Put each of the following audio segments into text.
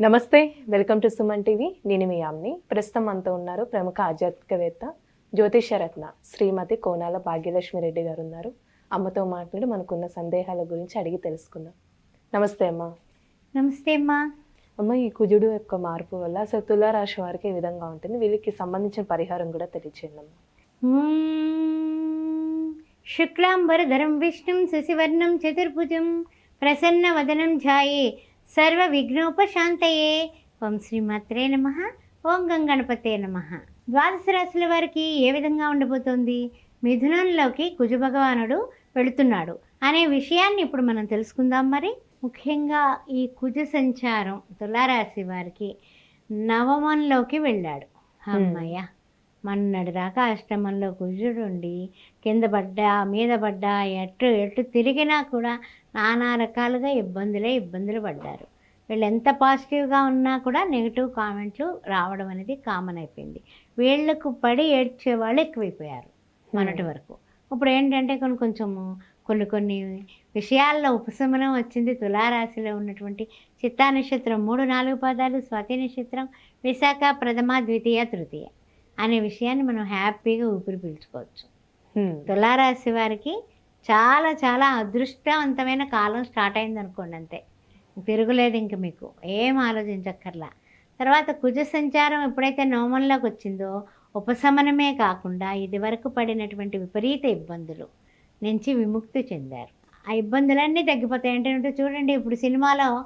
నమస్తే welcome to Suman TV. నేను మీ యామ్ని. ప్రస్తుతం మనతో ఉన్నారు ప్రముఖ ఆధ్యాత్మికవేత్త జ్యోతిషరత్న శ్రీమతి కోనాల భాగ్యలక్ష్మి రెడ్డి గారు ఉన్నారు. అమ్మతో మాట్లాడి మనకున్న సందేహాల గురించి అడిగి తెలుసుకుందాం. నమస్తే అమ్మ. నమస్తే అమ్మా. అమ్మ ఈ కుజుడు యొక్క మార్పు వల్ల అసలు తులారాశి వారికి ఏ విధంగా ఉంటుంది? వీళ్ళకి సంబంధించిన పరిహారం కూడా తెలియచేయండి అమ్మ. మ్మ్. శుక్లాంబరధరం విష్ణుం శశివర్ణం చతుర్భుజం ప్రసన్నవదనం ఝాయే సర్వ విఘ్నోపశాంతయే. ఓం శ్రీమాత్రే నమ. ఓం గంగణపతే నమ. ద్వాదశ రాశుల వారికి ఏ విధంగా ఉండబోతోంది? మిథునంలోకి కుజ భగవానుడు వెళుతున్నాడు అనే విషయాన్ని ఇప్పుడు మనం తెలుసుకుందాం మరి. ముఖ్యంగా ఈ కుజ సంచారం తులారాశి వారికి నవమంలోకి వెళ్ళాడు. అమ్మయ్య! మన్నటి దాకా అష్టమంలో కుజుడు ఉండి కింద పడ్డా మీద పడ్డా ఎటు ఎటు తిరిగినా కూడా నానా రకాలుగా ఇబ్బందులే ఇబ్బందులు పడ్డారు. వీళ్ళు ఎంత పాజిటివ్గా ఉన్నా కూడా నెగిటివ్ కామెంట్లు రావడం అనేది కామన్ అయిపోయింది. వీళ్ళకు పడి ఏడ్చే వాళ్ళు ఎక్కువైపోయారు మొన్నటి వరకు. ఇప్పుడు ఏంటంటే కొన్ని కొంచెము కొన్ని కొన్ని విషయాల్లో ఉపశమనం వచ్చింది. తులారాశిలో ఉన్నటువంటి చిత్తా నక్షత్రం మూడు నాలుగు పాదాలు స్వాతి నక్షత్రం విశాఖ ప్రథమ ద్వితీయ తృతీయ అనే విషయాన్ని మనం హ్యాపీగా ఊపిరి పీల్చుకోవచ్చు. హ్మ్. తులారాశి వారికి చాలా చాలా అదృష్టవంతమైన కాలం స్టార్ట్ అయింది అనుకోండి అంతే. తిరుగులేదు ఇంక మీకు. ఏం ఆలోచించక్కర్లా. తర్వాత కుజ సంచారం ఎప్పుడైతే నవమంలోకి వచ్చిందో ఉపశమనమే కాకుండా ఇదివరకు పడినటువంటి విపరీత ఇబ్బందులు నుంచి విముక్తి చెందారు. ఆ ఇబ్బందులన్నీ తగ్గిపోతాయి. అంటే చూడండి ఇప్పుడు సినిమాలో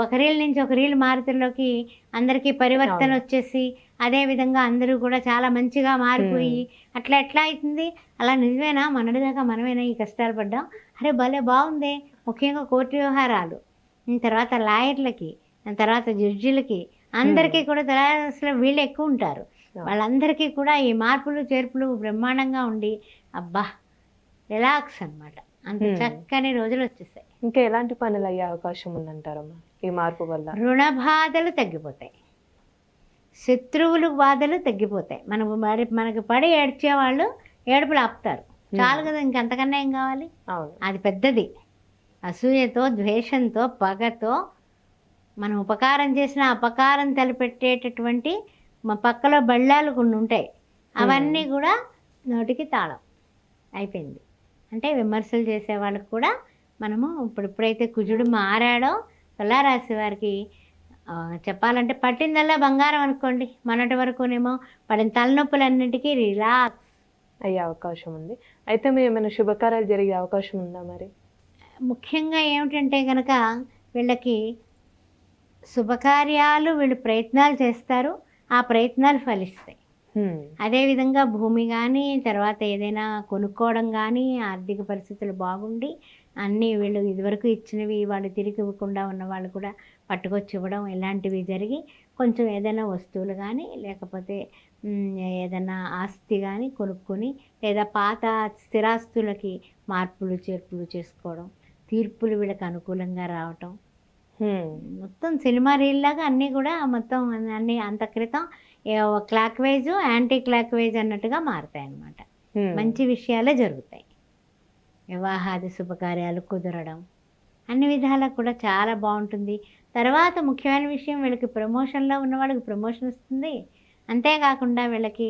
ఒక రీల్ నుంచి ఒక రీల్ మారుతుల్లోకి అందరికీ పరివర్తన. వచ్చేసి అదే విధంగా అందరూ కూడా చాలా మంచిగా మారిపోయి అట్లా ఎట్లా అవుతుంది అలా నిజమేనా మనటిదాకా మనమేనా ఈ కష్టాలు పడ్డాం? అరే భలే బాగుంది. ముఖ్యంగా కోర్టు వ్యవహారాలు. తర్వాత లాయర్లకి తర్వాత జడ్జిలకి అందరికీ కూడా అసలు వీళ్ళు ఎక్కువ ఉంటారు. వాళ్ళందరికీ కూడా ఈ మార్పులు చేర్పులు బ్రహ్మాండంగా ఉండి అబ్బా! రిలాక్స్ అన్నమాట. అంత. చక్కని రోజులు వచ్చేసాయి. ఇంకా ఎలాంటి పనులు అయ్యే అవకాశం ఉందంటారమ్మా? ఈ మార్పు వల్ల. రుణ బాధలు తగ్గిపోతాయి. శత్రువులు బాధలు తగ్గిపోతాయి. మనకు మరి మనకు పడి ఏడ్చే వాళ్ళు ఏడుపులు ఆపుతారు. చాలు కదా ఇంకంతకన్నా ఏం కావాలి? అది పెద్దది. అసూయతో ద్వేషంతో పగతో మనం ఉపకారం చేసిన అపకారం తలపెట్టేటటువంటి మా పక్కలో బళ్ళాలు కొన్ని ఉంటాయి. అవన్నీ కూడా నోటికి తాళం. అయిపోయింది. అంటే విమర్శలు చేసే వాళ్ళకి కూడా మనము ఇప్పుడు ఎప్పుడైతే కుజుడు మారాడో తులారాశి వారికి చెప్పాలంటే పట్టిందల్లా బంగారం అనుకోండి. మొన్నటి వరకునేమో పడిన తలనొప్పులన్నిటికీ రిలాక్స్ అయ్యే అవకాశం ఉంది. అయితే మీ ఏమైనా శుభకార్యాలు జరిగే అవకాశం ఉందా మరి? ముఖ్యంగా ఏమిటంటే కనుక వీళ్ళకి శుభకార్యాలు వీళ్ళు ప్రయత్నాలు చేస్తారు. ఆ ప్రయత్నాలు ఫలిస్తాయి. అదేవిధంగా భూమి కానీ తర్వాత ఏదైనా కొనుక్కోవడం కానీ ఆర్థిక పరిస్థితులు బాగుండి అన్నీ వీళ్ళు ఇదివరకు ఇచ్చినవి వాళ్ళు తిరిగి ఇవ్వకుండా ఉన్న వాళ్ళు కూడా పట్టుకొచ్చి ఇవ్వడం ఇలాంటివి జరిగి కొంచెం ఏదైనా వస్తువులు కానీ లేకపోతే ఏదైనా ఆస్తి కానీ కొనుక్కొని లేదా పాత స్థిరాస్తులకి మార్పులు చేర్పులు చేసుకోవడం తీర్పులు వీళ్ళకి అనుకూలంగా రావటం. మొత్తం సినిమా రీల్ లాగా అన్నీ కూడా మొత్తం అన్ని అంత క్రితం clockwise anticlockwise అన్నట్టుగా మారుతాయి అన్నమాట. మంచి విషయాలే జరుగుతాయి. వివాహాది శుభకార్యాలు కుదరడం అన్ని విధాలా కూడా చాలా బాగుంటుంది. తర్వాత ముఖ్యమైన విషయం వీళ్ళకి ప్రమోషన్లో ఉన్న వాళ్ళకి ప్రమోషన్ వస్తుంది. అంతేకాకుండా వీళ్ళకి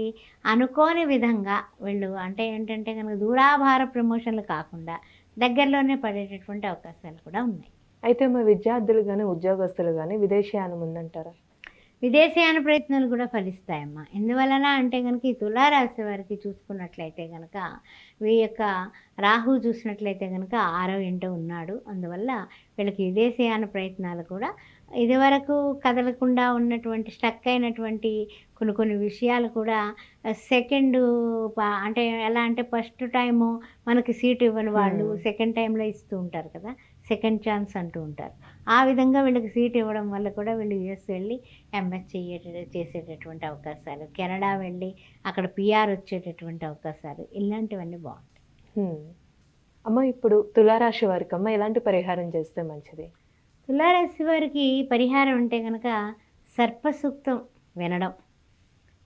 అనుకోని విధంగా వీళ్ళు అంటే ఏంటంటే కనుక దూరాభార ప్రమోషన్లు కాకుండా దగ్గరలోనే పడేటటువంటి అవకాశాలు కూడా ఉన్నాయి. అయితే మా విద్యార్థులు కానీ ఉద్యోగస్తులు కానీ విదేశీయానం ఉందంటారా? విదేశీయాన ప్రయత్నాలు కూడా ఫలిస్తాయమ్మా. ఎందువలన అంటే కనుక ఈ తులారాశి వారికి చూసుకున్నట్లయితే కనుక వీ యొక్క రాహు చూసినట్లయితే కనుక ఆరో ఇంటో ఉన్నాడు. అందువల్ల వీళ్ళకి విదేశీయాన ప్రయత్నాలు కూడా ఇదివరకు కదలకుండా ఉన్నటువంటి స్టక్ అయినటువంటి కొన్ని కొన్ని విషయాలు కూడా సెకండ్ అంటే ఎలా అంటే ఫస్ట్ టైము మనకి సీట్ ఇవ్వని వాళ్ళు. సెకండ్ టైంలో ఇస్తూ ఉంటారు కదా. సెకండ్ ఛాన్స్ అంటూ ఉంటారు. ఆ విధంగా వీళ్ళకి సీట్ ఇవ్వడం వల్ల కూడా వీళ్ళు యుఎస్ వెళ్ళి ఎంఎస్ చేయేట చేసేటటువంటి అవకాశాలు. కెనడా వెళ్ళి అక్కడ పిఆర్ వచ్చేటటువంటి అవకాశాలు. ఇలాంటివన్నీ బాగుంటాయి. అమ్మ ఇప్పుడు తులారాశి వారికి అమ్మ ఎలాంటి పరిహారం చేస్తే మంచిది? తులారాశి వారికి పరిహారం అంటే కనుక సర్పసూక్తం వినడం.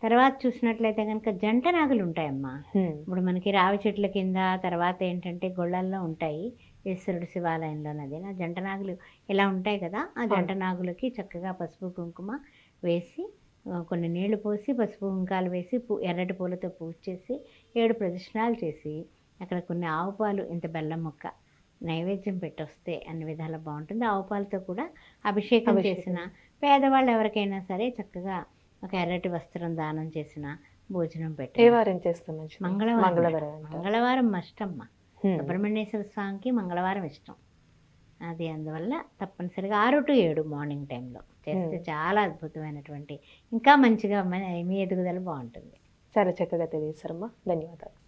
తర్వాత చూసినట్లయితే కనుక జంట నాగులు ఉంటాయమ్మా. ఇప్పుడు మనకి రావి చెట్ల కింద తర్వాత ఏంటంటే గొళ్ళల్లో ఉంటాయి. ఈశ్వరుడు శివాలయంలోనది ఆ జంట నాగులు ఇలా ఉంటాయి కదా ఆ జంట నాగులకి చక్కగా పసుపు కుంకుమ వేసి కొన్ని నీళ్ళు పోసి పసుపు కుంకాలు వేసి పూ ఎర్రటి పూలతో పూజ చేసి ఏడు ప్రదక్షిణాలు చేసి అక్కడ కొన్ని ఆవు పాలు ఇంత బెల్లం ముక్క నైవేద్యం పెట్టొస్తే అన్ని విధాలా బాగుంటుంది. ఆవు పాలతో కూడా అభిషేకం. చేసిన పేదవాళ్ళు ఎవరికైనా సరే చక్కగా ఒక ఎర్రటి వస్త్రం దానం చేసిన భోజనం పెట్టి మంగళవారం. మంగళవారం అంటారు. సుబ్రహ్మణ్యేశ్వర స్వామికి మంగళవారం ఇష్టం. అది అందువల్ల తప్పనిసరిగా ఆరు టు ఏడు మార్నింగ్ టైంలో చేస్తే. చాలా అద్భుతమైనటువంటి ఇంకా మంచిగా మీ ఎదుగుదల బాగుంటుంది. చాలా చక్కగా తెలియజేశారమ్మా. ధన్యవాదాలు.